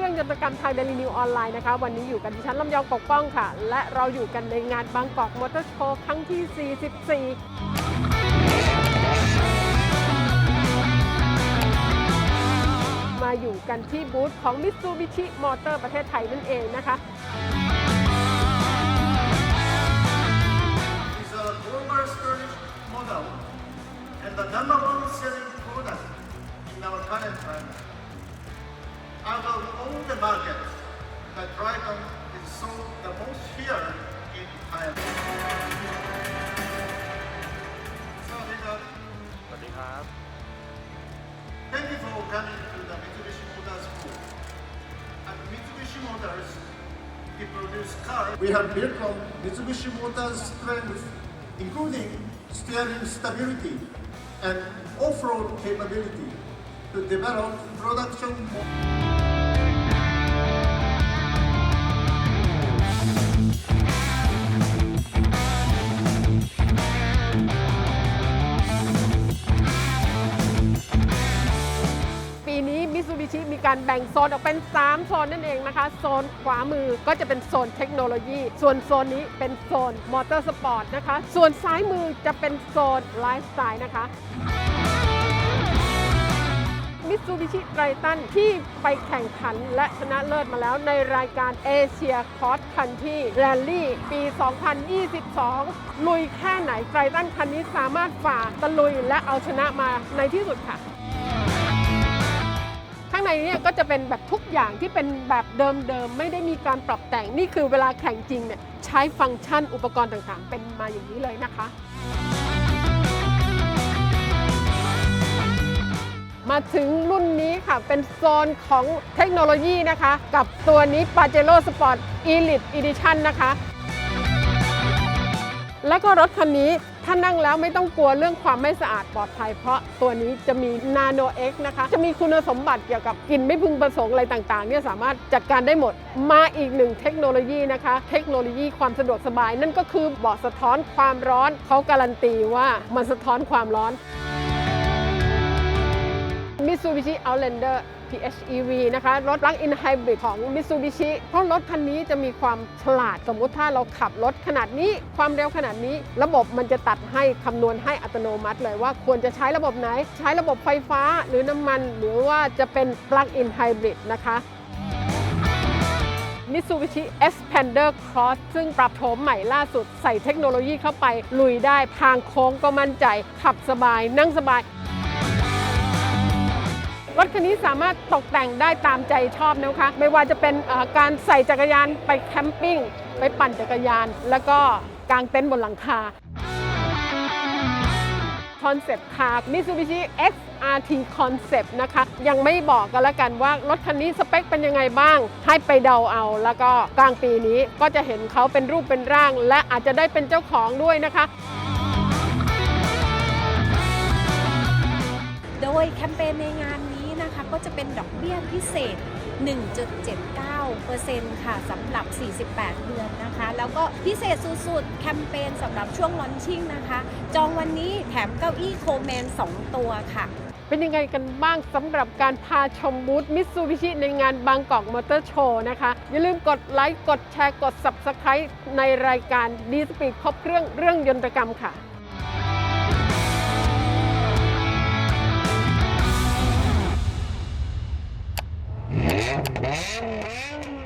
รื่องยนตกรรมไทยเดลินิวออนไลน์นะคะวันนี้อยู่กันที่ชั้นลำยองปกป้องค่ะ และเราอยู่กันในงานบางกอกมอเตอร์โชว์ครั้งที่ 44 มาอยู่กันที่บูธของ Mitsubishi Motor ประเทศไทยนั่นเองนะคะ is a global storage model and the number one selling product in our current climate. Out of all the markets, the Triton is sold the most here in Thailand. So, Richard, สวัสดีครับ thank you for coming to the Mitsubishi Motors booth. At Mitsubishi Motors, we produce cars. We have built on Mitsubishi Motors' strengths, including steering stability and off-road capability, to develop production. Mo- ปีนี้ Mitsubishi มีการแบ่งโซนออกเป็น 3 โซนนั่นเองนะคะ โซนขวามือก็จะเป็นโซนเทคโนโลยี ส่วนโซนนี้เป็นโซนมอเตอร์สปอร์ตนะคะ ส่วนซ้ายมือจะเป็นโซนไลฟ์สไตล์นะคะมิตซูบิชิไ r ตันที่ไปแข่งขันและชนะเลิศมาแล้วในรายการเอเชียคอ s คันที่แรลลี่ปี 2022 ลุยแค่ไหนไ r ตันคันนี้สามารถฝ่าตะลุยและเอาชนะมาในที่สุดค่ะางในเนี่ยก็จะเป็นแบบทุกอย่างที่เป็นแบบเดิมๆ ไม่ได้มีการปรับแต่งนี่คือเวลาแข่งจริงเนี่ยใช้ฟังก์ชันอุปกรณ์ต่างๆ เป็นมาอย่างนี้เลยนะคะ มาถึงรุ่นนี้ค่ะเป็นโซนของเทคโนโลยีนะคะ กับตัวนี้ Pajero Sport Elite Edition นะคะ แล้วก็รถคันนี้ ถ้านั่งแล้วไม่ต้องกลัวเรื่องความไม่สะอาดปลอดภัย เพราะตัวนี้จะมี Nano X นะคะ จะมีคุณสมบัติเกี่ยวกับกลิ่นไม่พึงประสงค์อะไรต่างๆเนี่ยสามารถจัดการได้หมด มาอีกหนึ่งเทคโนโลยีนะคะ เทคโนโลยีความสะดวกสบาย นั่นก็คือเบาะสะท้อนความร้อนเขาการันตีว่ามันสะท้อนความร้อน Mitsubishi Outlander PHEV นะคะ รถ Plug-in Hybrid ของ Mitsubishi เพราะรถคันนี้จะมีความฉลาดสมมุติถ้าเราขับรถขนาดนี้ความเร็วขนาดนี้ ระบบมันจะตัดให้คำนวณให้อัตโนมัติเลยว่าควรจะใช้ระบบไหน ใช้ระบบไฟฟ้าหรือน้ำมัน หรือว่าจะเป็น Plug-in Hybrid นะคะ Mitsubishi Xpander Cross ซึ่งปรับโฉมใหม่ล่าสุดใส่เทคโนโลยีเข้าไป ลุยได้ทางโค้งก็มั่นใจ ขับสบายนั่งสบาย ถคันนี้สามารถตกแต่งได้ตามใจชอบนะคะ ไม่ว่าจะเป็นการใส่จักรยานไปแคมปิ้ง ไปปั่นจักรยาน แล้วก็กางเต็นท์บนหลังคาคอนเซปต์คาร์ Mitsubishi XRT Concept นะคะ ยังไม่บอกกันล้วกันว่ารถคันนี้สเปคเป็นยังไงบ้าง ให้ไปเดาเอา แล้วก็กลางปีนี้ก็จะเห็นเขาเป็นรูปเป็นร่าง และอาจจะได้เป็นเจ้าของด้วยนะคะ โดยแคมเปญในงาน ก็จะเป็นดอกเบี้ยพิเศษ 1.79%ค่ะสำหรับ 48 เดือนนะคะ แล้วก็พิเศษสุดๆ แคมเปญสำหรับช่วงลอนชิ่งนะคะ จองวันนี้แถมเก้าอี้โคแมน 2 ตัวค่ะเป็นยังไงกันบ้างสำหรับการพาชมบูธมิตซูบิชิในงานบางกอกมอเตอร์โชว์นะคะ อย่าลืมกดไลค์ กดแชร์ กด Subscribe ในรายการดีสปีดครบเครื่องเรื่องยนตกรรมค่ะ Yeah, yeah, yeah.